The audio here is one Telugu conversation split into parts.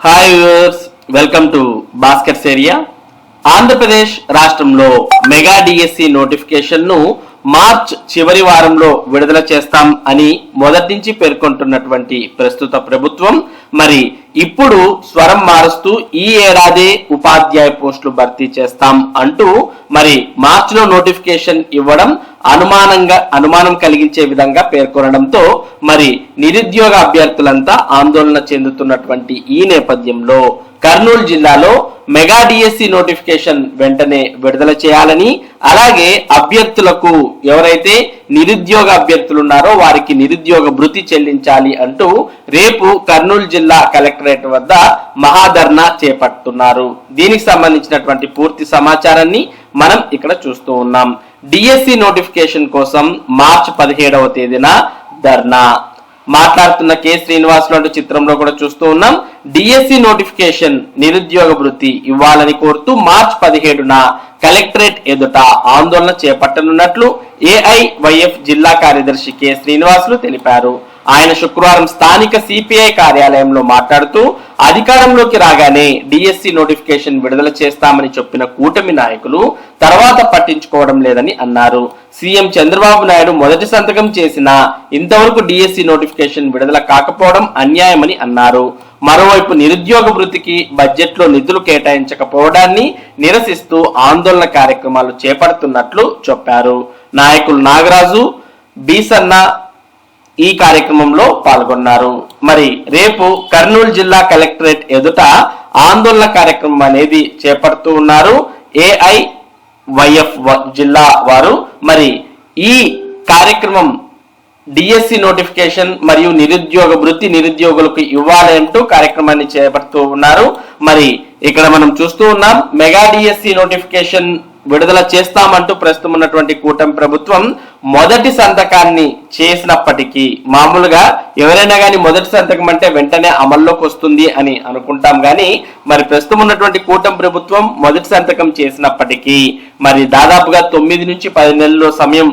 Hi viewers welcome to Bhaskar's area Andhra Pradesh రాష్ట్రంలో మెగా డిఎస్సి నోటిఫికేషన్ను మార్చ్ చివరి వారంలో విడుదల చేస్తాం అని మొదటి నుంచి పేర్కొంటున్నటువంటి ప్రస్తుత ప్రభుత్వం మరి ఇప్పుడు స్వరం మారుస్తూ ఈ ఏడాది ఉపాధ్యాయ పోస్టులు భర్తీ చేస్తాం అంటూ మరి మార్చిలో నోటిఫికేషన్ ఇవ్వడం అనుమానంగా అనుమానం కలిగించే విధంగా పేర్కొనడంతో మరి నిరుద్యోగ అభ్యర్థులంతా ఆందోళన చెందుతున్నటువంటి ఈ నేపథ్యంలో కర్నూలు జిల్లాలో మెగా డిఎస్సి నోటిఫికేషన్ వెంటనే విడుదల చేయాలని అలాగే అభ్యర్థులకు ఎవరైతే నిరుద్యోగ అభ్యర్థులు ఉన్నారో వారికి నిరుద్యోగ భృతి చెల్లించాలి అంటూ రేపు కర్నూలు జిల్లా కలెక్టరేట్ వద్ద మహాధర్నా చేపట్టున్నారు దీనికి సంబంధించినటువంటి పూర్తి సమాచారాన్ని మనం ఇక్కడ చూస్తూ ఉన్నాం. డిఎస్సి నోటిఫికేషన్ కోసం మార్చి పదిహేడవ తేదీన ధర్నా. మాట్లాడుతున్న కె శ్రీనివాస్ లాంటి చిత్రంలో కూడా చూస్తూ ఉన్నాం. డిఎస్సి నోటిఫికేషన్ నిరుద్యోగ వృత్తి ఇవ్వాలని కోరుతూ మార్చ్ పదిహేడున కలెక్టరేట్ ఎదుట ఆందోళన చేపట్టనున్నట్లు ఏఐవైఎఫ్ జిల్లా కార్యదర్శి కె శ్రీనివాసులు తెలిపారు. ఆయన శుక్రవారం స్థానిక సిపిఐ కార్యాలయంలో మాట్లాడుతూ అధికారంలోకి రాగానే డిఎస్సి నోటిఫికేషన్ విడుదల చేస్తామని చెప్పిన కూటమి నాయకులు తర్వాత పట్టించుకోవడం లేదని అన్నారు. సీఎం చంద్రబాబు నాయుడు మొదటి సంతకం చేసిన ఇంతవరకు డిఎస్సి నోటిఫికేషన్ విడుదల కాకపోవడం అన్యాయమని అన్నారు. మరోవైపు నిరుద్యోగ వృత్తికి బడ్జెట్లో నిధులు కేటాయించకపోవడాన్ని నిరసిస్తూ ఆందోళన కార్యక్రమాలు చేపడుతున్నట్లు చెప్పారు. నాయకులు నాగరాజు బీసన్న ఈ కార్యక్రమంలో పాల్గొన్నారు. మరి రేపు కర్నూలు జిల్లా కలెక్టరేట్ ఎదుట ఆందోళన కార్యక్రమం అనేది చేపడుతూ ఉన్నారు. ఏఐ వైఎఫ్ జిల్లా వారు. మరి ఈ కార్యక్రమం డిఎస్సి నోటిఫికేషన్ మరియు నిరుద్యోగ వృత్తి నిరుద్యోగులకు ఇవ్వాలంటూ కార్యక్రమాన్ని చేపడుతూ ఉన్నారు. మరి ఇక్కడ మనం చూస్తూ ఉన్నాం మెగా డిఎస్సి నోటిఫికేషన్ విడుదల చేస్తామంటూ ప్రస్తుతం ఉన్నటువంటి కూటమి ప్రభుత్వం మొదటి సంతకాన్ని చేసినప్పటికీ మామూలుగా ఎవరైనా కానీ మొదటి సంతకం అంటే వెంటనే అమల్లోకి వస్తుంది అని అనుకుంటాం కానీ మరి ప్రస్తుతం ఉన్నటువంటి కూటమి ప్రభుత్వం మొదటి సంతకం చేసినప్పటికీ మరి దాదాపుగా తొమ్మిది నుంచి పది నెలల సమయం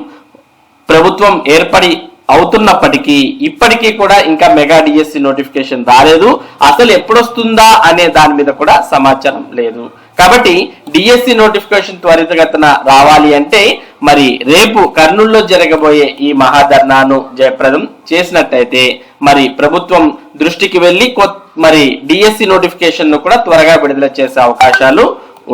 ప్రభుత్వం ఏర్పడి అవుతున్నప్పటికీ ఇప్పటికీ కూడా ఇంకా మెగా డిఎస్సి నోటిఫికేషన్ రాలేదు. అసలు ఎప్పుడొస్తుందా అనే దాని మీద కూడా సమాచారం లేదు. కాబట్టి డిఎస్సి నోటిఫికేషన్ త్వరితగతన రావాలి అంటే మరి రేపు కర్నూలులో జరగబోయే ఈ మహాధర్నాను జయప్రదం చేసినట్టయితే మరి ప్రభుత్వం దృష్టికి వెళ్ళి మరి డిఎస్సి నోటిఫికేషన్ను కూడా త్వరగా విడుదల చేసే అవకాశాలు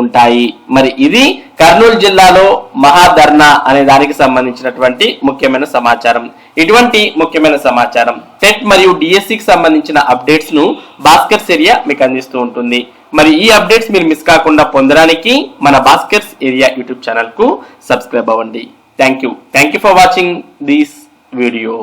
ఉంటాయి. మరి ఇది కర్నూలు జిల్లాలో మహాధర్నా అనే దానికి సంబంధించినటువంటి ముఖ్యమైన సమాచారం. ఇటువంటి ముఖ్యమైన సమాచారం టెట్ మరియు డిఎస్సికి సంబంధించిన అప్డేట్స్ను భాస్కర్ ఏరియా మీకు అందిస్తూ ఉంటుంది. మరి ఈ అప్డేట్స్ మీరు మిస్ కాకుండా పొందడానికి మన భాస్కర్స్ ఏరియా యూట్యూబ్ ఛానల్కు సబ్స్క్రైబ్ అవ్వండి. Thank you. Thank you for watching this video.